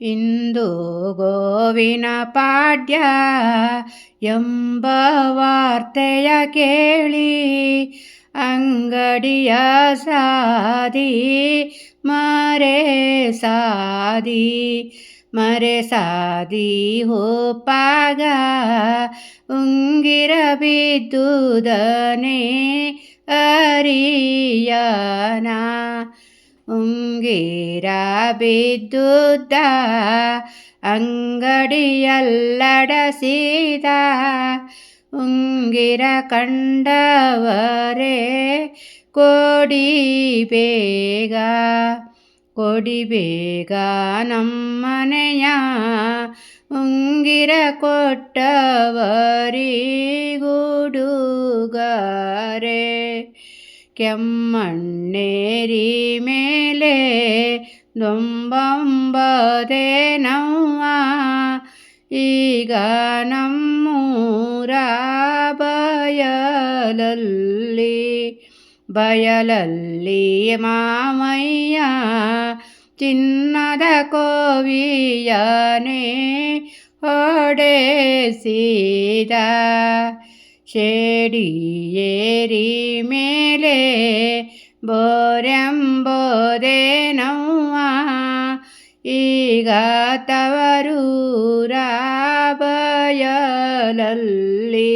ಇಂದು ಗೋವಿನ ಪಾಡ್ಯ ಎಂಬ ವಾರ್ತೆಯ ಕೇಳಿ ಅಂಗಡಿಯ ಸಾದಿ ಮರೆ ಸಾದಿ ಮರೆ ಸಾದಿ ಹೋಪಾಗ ಉಂಗಿರ ಬಿದ್ದುದನೆ ಅರಿಯನ ಉಂಗಿರ ಬಿದ್ದುದ್ದ ಅಂಗಡಿಯಲ್ಲಡಸಿದ ಉಂಗಿರ ಕಂಡವರೇ ಕೊಡಿ ಬೇಗ ಕೊಡಿ ಬೇಗ ನಮ್ಮನೆಯ ಉಂಗಿರ ಕೊಟ್ಟವರಿಗುಡುಗರೆ. ಕೆಮ್ಮಣ್ಣೇರಿ ಮೇಲೆ ದೊಂಬಂಬದೆ ನವ್ವ ಈಗ ನಮ್ಮೂರ ಬಯಲಲ್ಲಿ ಬಯಲಲ್ಲಿ ಮಾಮಯ್ಯ ಚಿನ್ನದ ಕೋವಿಯನೇ ಹೊಡೆಸಿದ ಶೇಡಿಯೇರಿ ಮೇಲೆ ಬೋರೆಂಬೋದೆ ನವ್ವ ಈಗ ತವರೂರ ಬಯಲಲ್ಲಿ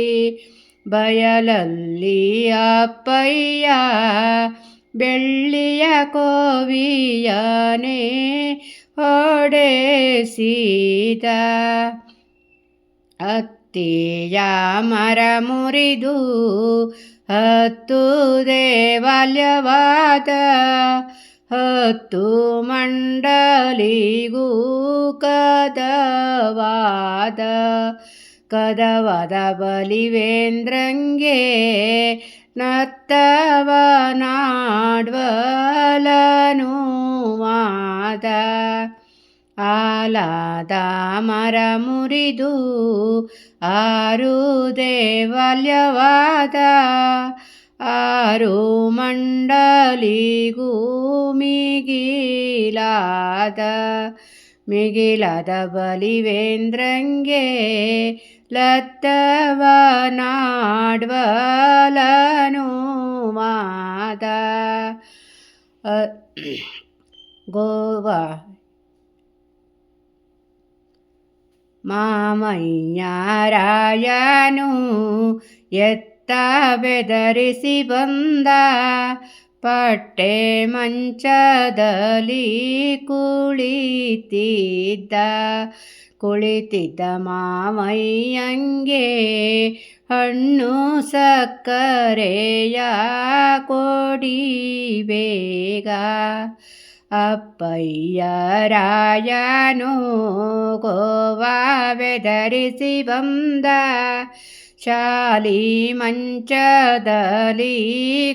ಬಯಲಲ್ಲಿ ಅಪ್ಪಯ್ಯ ಬೆಳ್ಳಿಯ ಕೋವಿಯನೇ ಹೊಡೆಸಿದ ಅತ್ತಿಯ ಮರ ಮುರಿದು ಹತ್ತು ದೇವಾಲ್ಯವಾದ ಹತ್ತು ಮಂಡಲಿಗೂ ಕದವಾದ ಕದವದ ಬಲಿವೇಂದ್ರಂಗೆ ನತ್ತವನಾಡ್ವಲನು ವಾದ ಆಲಾದ ಮರ ಮುರಿದು ಆರು ದೇವಾಲ್ಯವಾದ ಆರು ಮಂಡಲಿಗೂ ಮಿಗಿಲಾದ ಮಿಗಿಲಾದ ಬಲಿವೇಂದ್ರಂಗೆ ಲತ್ತವನಾಡ್ವಲನು ಮಾದ ಗೋವಾ ಮಾಮಯ್ಯರಾಯನು ಎತ್ತ ಬೆದರಿಸಿ ಬಂದ ಪಟ್ಟೆ ಮಂಚದಲ್ಲಿ ಕುಳಿತಿದ್ದ ಕುಳಿತಿದ್ದ ಮಾಮಯ್ಯಂಗೆ ಹಣ್ಣು ಸಕ್ಕರೆಯ ಕೊಡಿ ಬೇಗ. ಅಪ್ಪಯ್ಯರಾಯನು ಗೋವಾ ಧರಿಸಿ ಬಂದ ಶಾಲಿ ಮಂಚದಲ್ಲಿ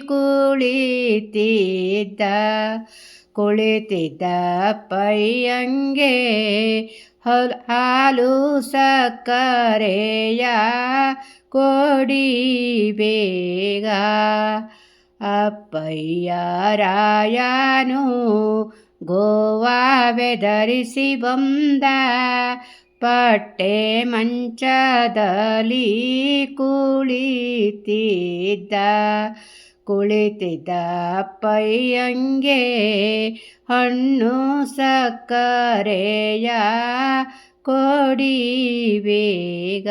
ಕುಳಿತಿದ್ದ ಕುಳಿತಿದ್ದ ಅಪ್ಪಯ್ಯಂಗೆ ಹಾಲು ಸಕ್ಕರೆಯ ಕೊಡಿ ಬೇಗ. ಅಪ್ಪಯ್ಯರಾಯನು ಗೋವಾವೆ ಧರಿಸಿ ಬಂದ ಪಟ್ಟೆ ಮಂಚದಲ್ಲಿ ಕುಳಿತಿದ್ದ. ಕುಳಿತಿದ್ದ ಅಪ್ಪಯ್ಯಂಗೆ ಹಣ್ಣು ಸಕ್ಕರೆಯ ಕೊಡಿ ಬೇಗ.